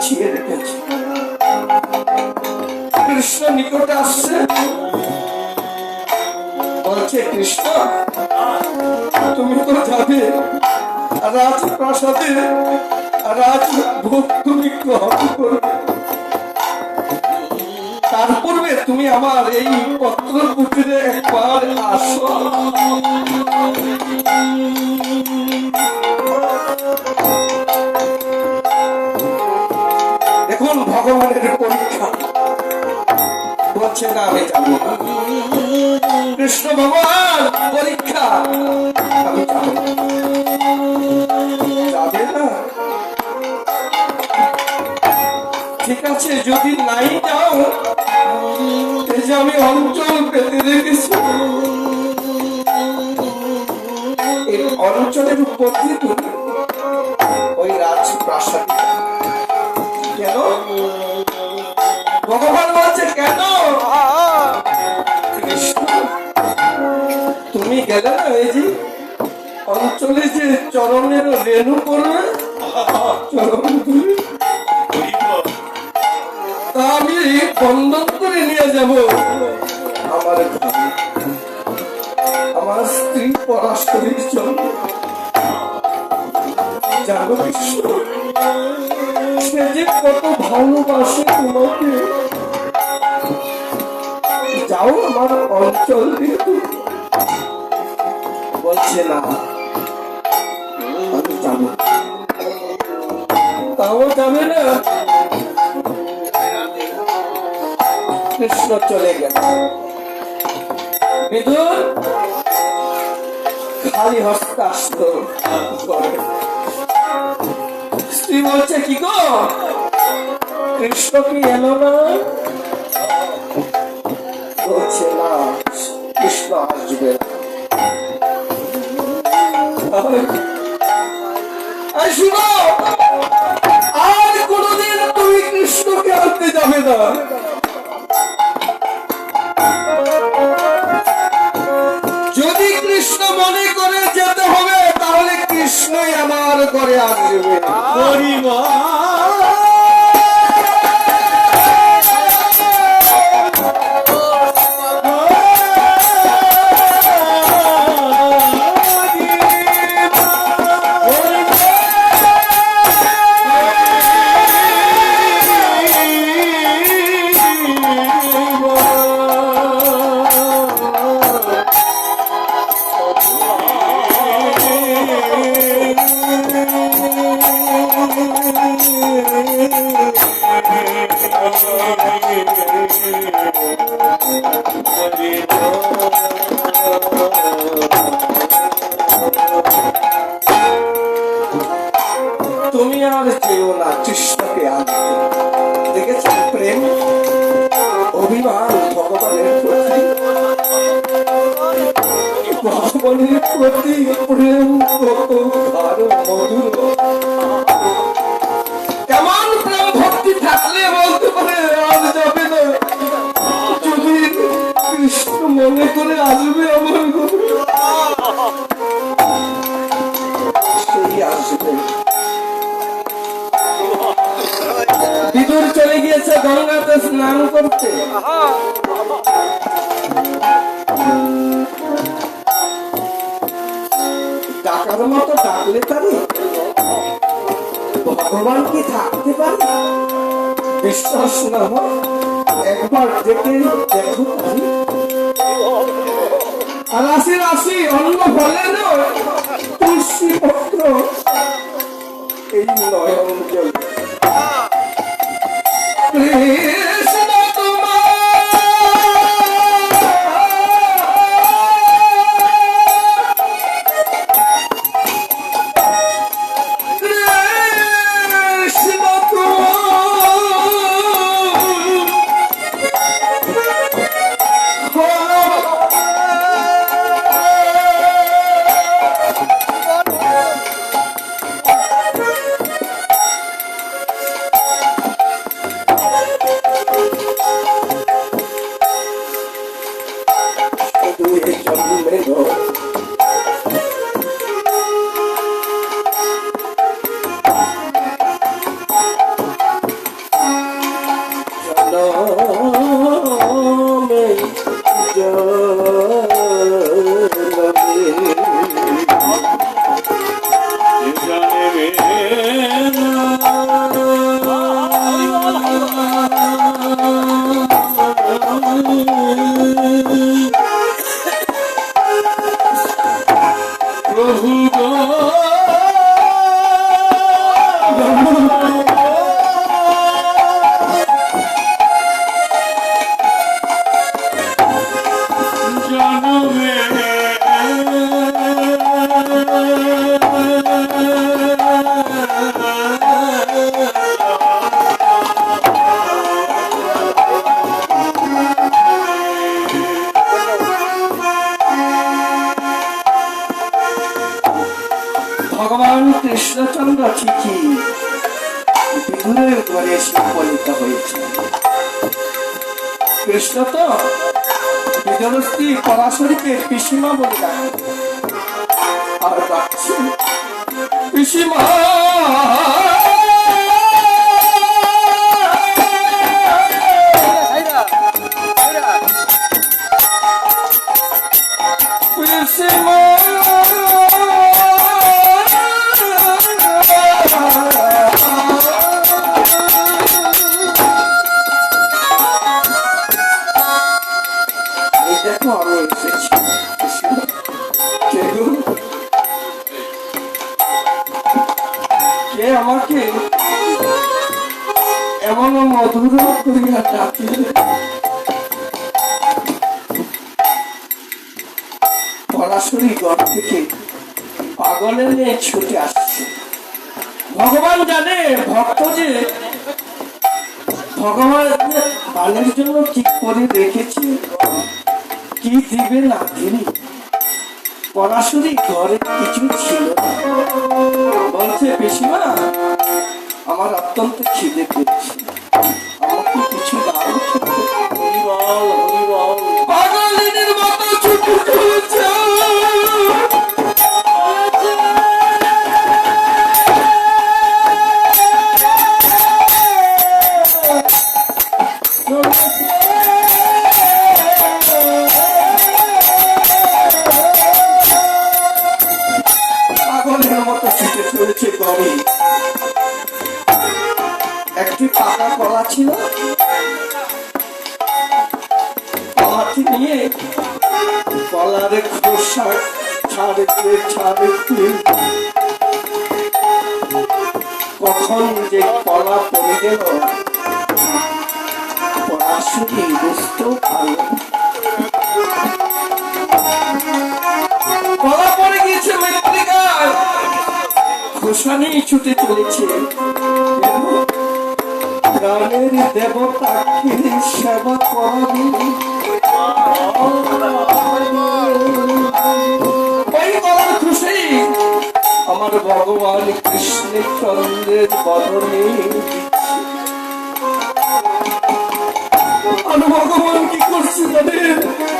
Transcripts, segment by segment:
বিছিয়ে রেখেছে কৃষ্ণ নিকটে আসছে। বলছে, কৃষ্ণ, তুমি তো যাবে, রাজপ্রাসাদে রাজভোগ তুমি গ্রহণ করবে। তার পূর্বে তুমি আমার এই পত্র কুটিরে একবার আসো। ভগবানের পরীক্ষা। বলছে, না, আমি যাব কৃষ্ণ ভগবান, পরীক্ষা। ঠিক আছে, যদি নাই যাও এই যে আমি অঞ্চল পেতে রেখেছি এই অঞ্চলের উপর দিয়ে ওই রাজপ্রাসাদ ভগবান বলছে, কেন? তুমি গেলে না এই যে অঞ্চলে যে চরণের রেণু করবে, চরণ তা আমি বন্ধন করে নিয়ে যাব। আমার। আমার স্ত্রী পরাশরীর জন্য। জানো কৃষ্ণ সে যে কত ভালোবাসে তোমাকে। যাও আমার অঞ্চল দিয়ে। বলছে না। আমি যাব তাও যাবে না। কৃষ্ণ চলে গেল। বিদুর, খালি হস্তে আসতো ঘরে। স্ত্রী বলছে কি গো? কৃষ্ণ কি এলো না? বলছে না, কৃষ্ণ আসবে। আর কোনদিন তুমি কৃষ্ণকে আনতে যাবে না। আমার ঘরে আসবে তুমি আসবে আমার সেই চলে গিয়েছে গঙ্গাতে স্নান করতে। ডাকার মতো ডাকলে পারি? ভগবান কি থাকতে পারে? বিশ্বাস না একবার ডেকে দেখো পারি আর আসি আসি অন্য ফলে নয়। তুলসী পত্র। এই নয়ন জল আমাদের ঘরে কিছু ছিল না। বলছে পিসিমা আমার অত্যন্ত খিদে পেয়েছে। আমাকে কিছু দাও। ছিল। হাতি নিয়ে কলার খোসা ছাড়তে ছাড়তে কখন যে কলা পড়ে গেল পড়াশুনি বুঝতেও পারল কলা পড়ে গিয়েছে খোসা নিয়ে ছুটে চলেছে। রামের দেবতা সেবা খুশি। আমার ভগবান কৃষ্ণচন্দ্রের বদনে আমি ভগবান কি করছি তাদের?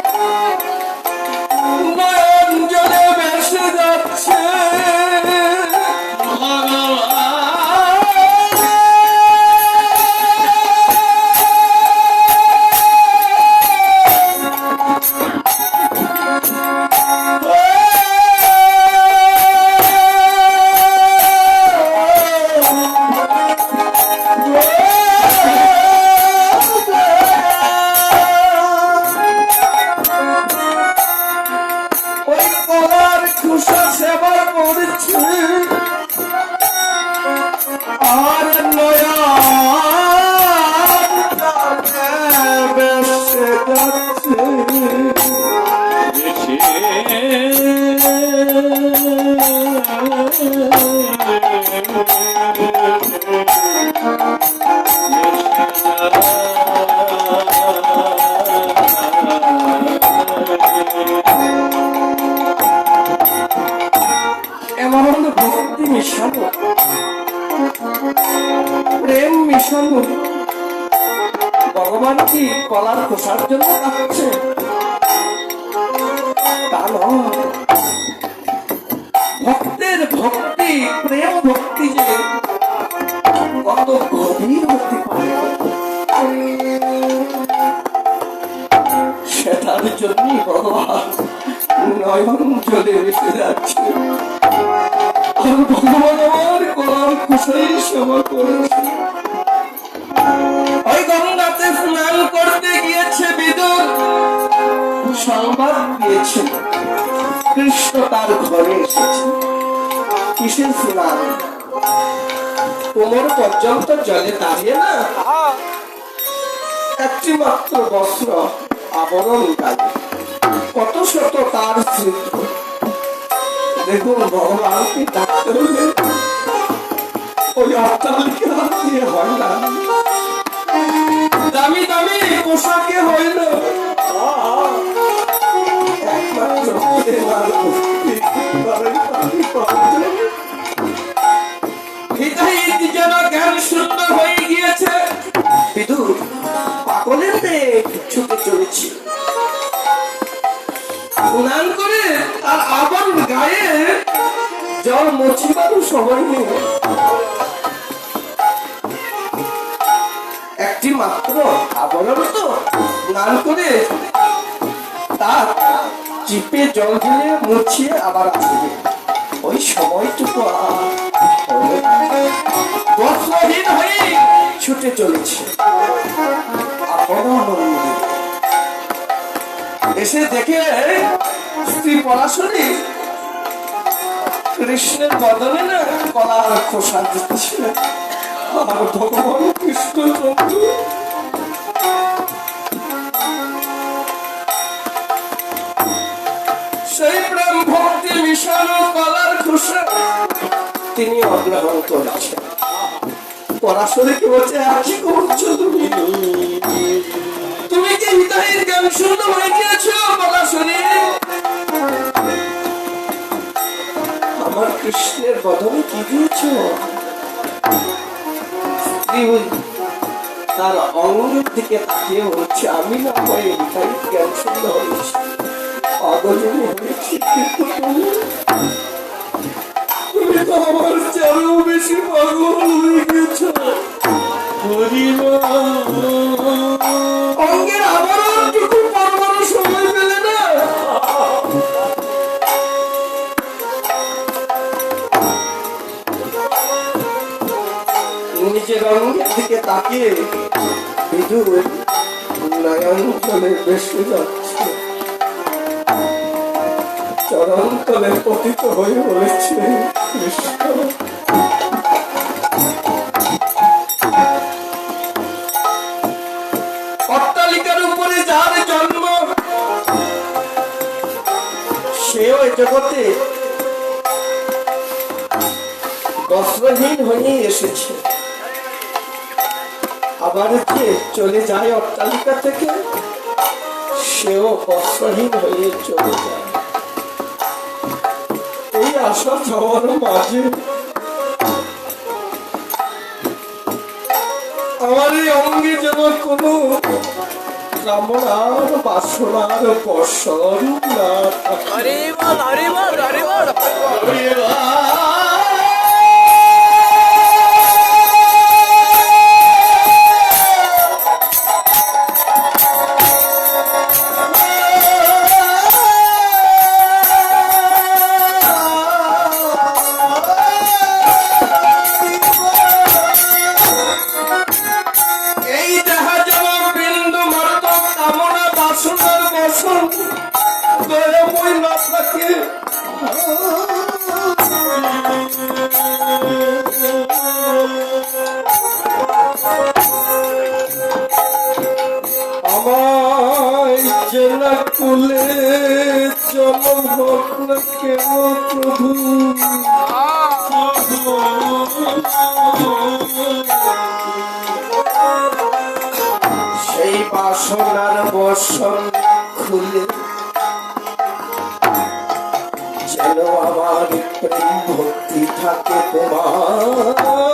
পর্যন্ত জলে দাঁড়িয়ে না হ্যাঁ। একটি মাত্র বস্ত্র আবরণ গায়ে। কত শত তার স্মৃতি। দেখুন ভগবানকে ডাক্তার ওই অট্টালিকা হয়নি একটি মাত্র আবরণ তো স্নান করে তা চিপে জল ঢেলে মুছিয়ে আবার আসবে। ওই সময়টুকু বস্ত্রহীন হয়ে ছুটে চলেছে। এসে দেখে স্ত্রী পড়াশোনি কৃষ্ণের বদলে না কলার খোসা দিচ্ছে আর ভগবান কৃষ্ণ চন্দ্র। সেই প্রেম ভক্তি মিশানো কলার খোসা তিনি অগ্রহণ করেছেন। পড়াশোনা কি বলছে কি করছ তুমি। তুমি কি হৃদয়ের জ্ঞান শূন্য হয়ে গিয়েছো? পড়াশোনা কৃষ্ণের বদলে কি দিয়েছ? তার অঙ্গের দিকে তাকিয়ে বলছে, আমি না হয় হয়েছি। পাগলই হয়েছি কিন্তু তুমি তুমি তো আমার চেয়েও বেশি পাগল হয়ে গেছো। অঙ্গের তাকিয়ে বিদুর নয়ন জলে যাচ্ছে। চরণ তলে পতিত হয়ে বলেছে কৃষ্ণ অট্টালিকার উপরে যার জন্ম, সেও জগতে বস্ত্রহীন হয়ে এসেছে। আবার যে চলে যায় অট্টালিকা থেকে সেও বস্ত্রহীন হয়ে চলে যায়। এই আশা যাওয়ার মাঝে। আমার এই অঙ্গে যেন কোনো কামনার বাসনার বসন না থাকে। জেলা কুলে চলন হোক না কেন প্রভু? সেই বাসনার বসন খুলে যেন আমার প্রেম ভক্তি থাকে তোমার।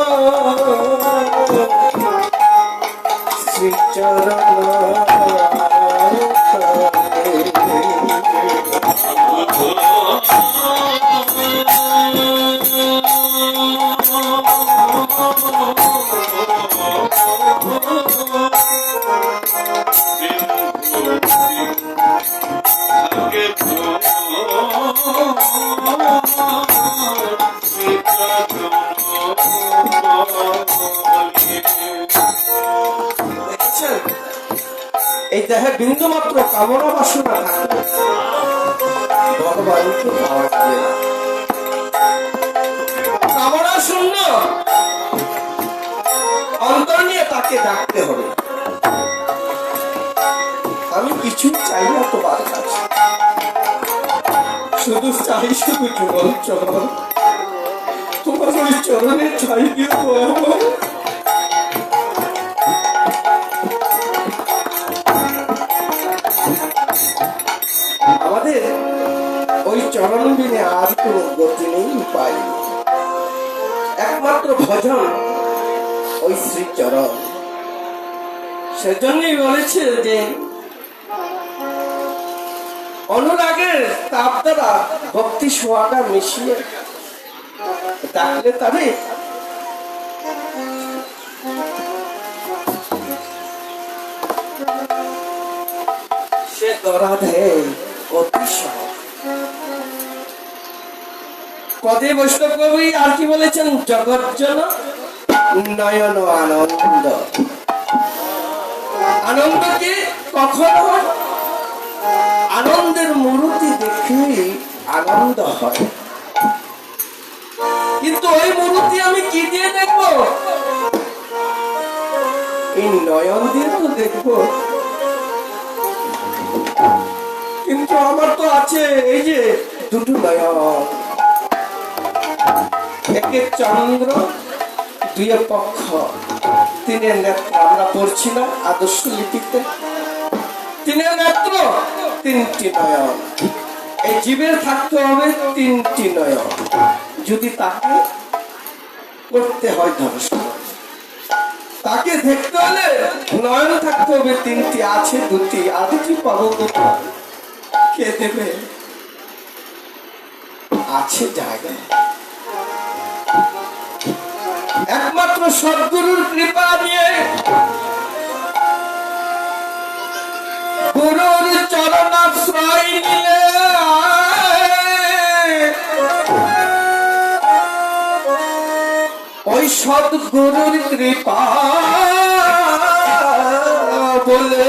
এই দেহে বিন্দু মাত্র কামনা বাসনা থাকলে কামনা শূন্য। অন্তর নিয়ে তাকে ডাকতে হবে। আমি কিছু চাই না তোমার কাছে। শুধু চাই শুধু যুগল চরণ তোমার ওই চরণে চাই দিয়ে চরণ বিনে আর কোনো গতি নেই, উপায় একমাত্র ভজন ওই শ্রীচরণ। সেজন্যই বলেছে যে, অনুরাগের তাপ দ্বারা ভক্তি সোয়াটা মিশিয়ে ডাকলে তবে সে ধরা দেয় অতি পদে বৈষ্ণব কবি আর কি বলেছেন? জগৎ জন নয়ন আনন্দ আনন্দ। কি কখন আনন্দের মূর্তি দেখে আনন্দ হয়। কিন্তু ওই মূর্তি আমি কি দিয়ে দেখব? এই নয়ন দিয়ে তো দেখব। কিন্তু আমার তো আছে এই যে দুটো নয়ন। একে চন্দ্র দুই পক্ষ। তিনের নেত্র, আমরা আদর্শ লিপিতে। তিনের নেত্র, তিনটি নয়ন। এই জীবের থাকতে হবে তিনটি নয়ন। যদি তাকে করতে হয় ধর্ষণ তাকে দেখতে হলে নয়ন থাকতে হবে তিনটি, আছে দুটি। আর পাবো কোথায়? কে দেবে? আছে জায়গা একমাত্র সদ্গুরুর কৃপা নিয়ে গুরুর চরণাশ্রয় নিলে। ওই সদ্গুরুর কৃপা বলে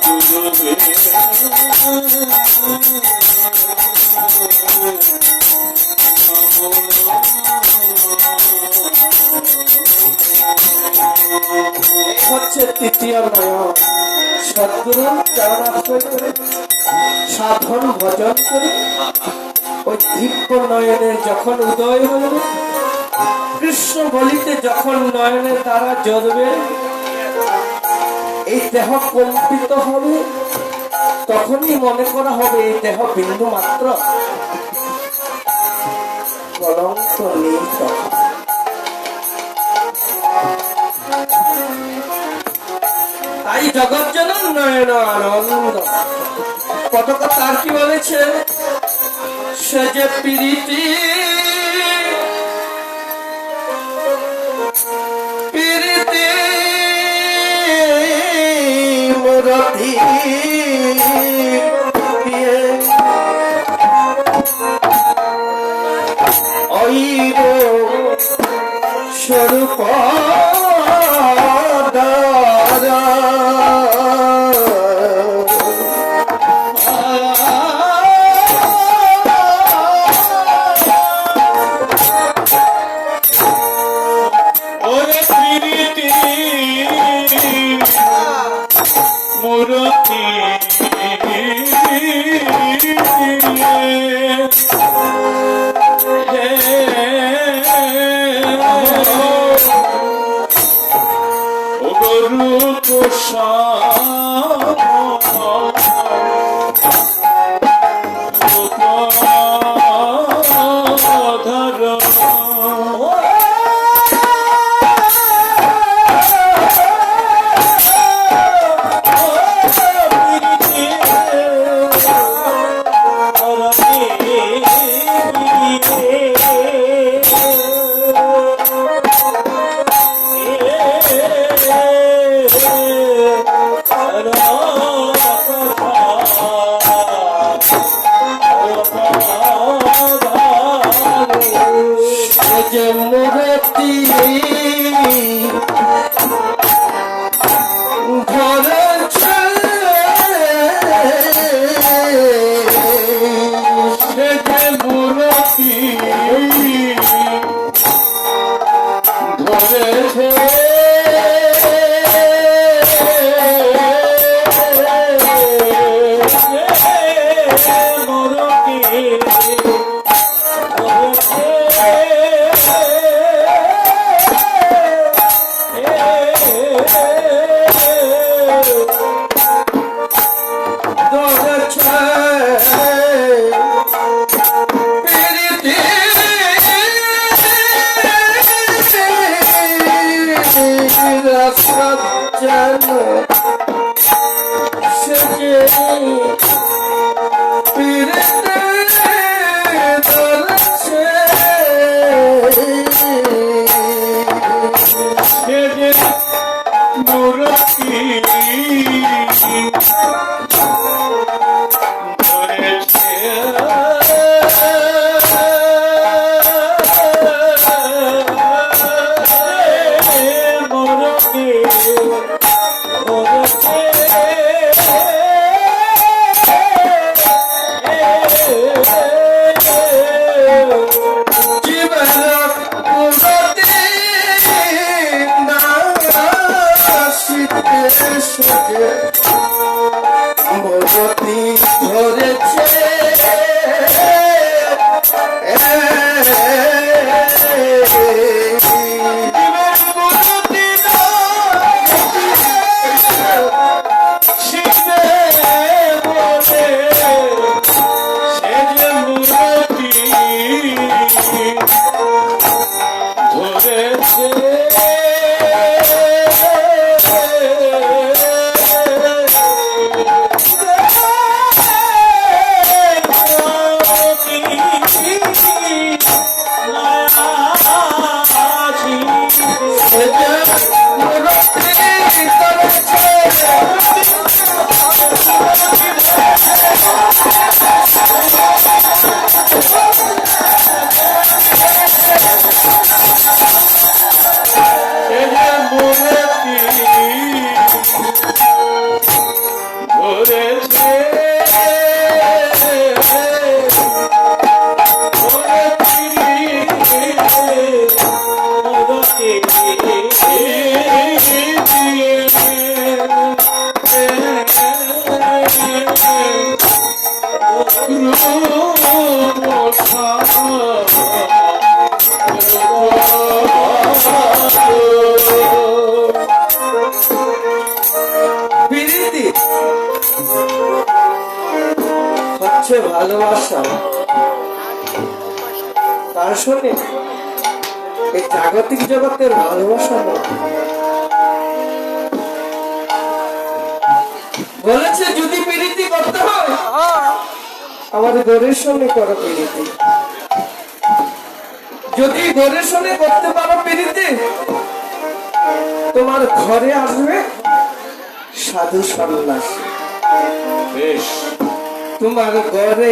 হচ্ছে তৃতীয় নয়ন সদ্গুরু চরণাশ্রয় করে সাধন ভজন করে। ওই দিব্য নয়নের যখন উদয় হবে কৃষ্ণ বলিতে যখন নয়নের দ্বারা জ্বলবে এই দেহ কম্পিত হবে, তখনই মনে করা হবে এই দেহ বিন্দু মাত্র। তাই জগৎ জনন নয়ন আনন্দ। কত কথা আর কি বলেছে? সে যে প্রীতি ভালোবাসা। তার সঙ্গে এই জাগতিক জগতের ভালোবাসা। বলেছে যদি প্রীতি করতে হয় আমার গরের সঙ্গে করো প্রীতি। যদি গরের সঙ্গে করতে পারো প্রীতি, তোমার ঘরে আসবে সাধু সন্ন্যাস। বেশ। তোমার ঘরে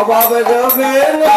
অভাব রবে না।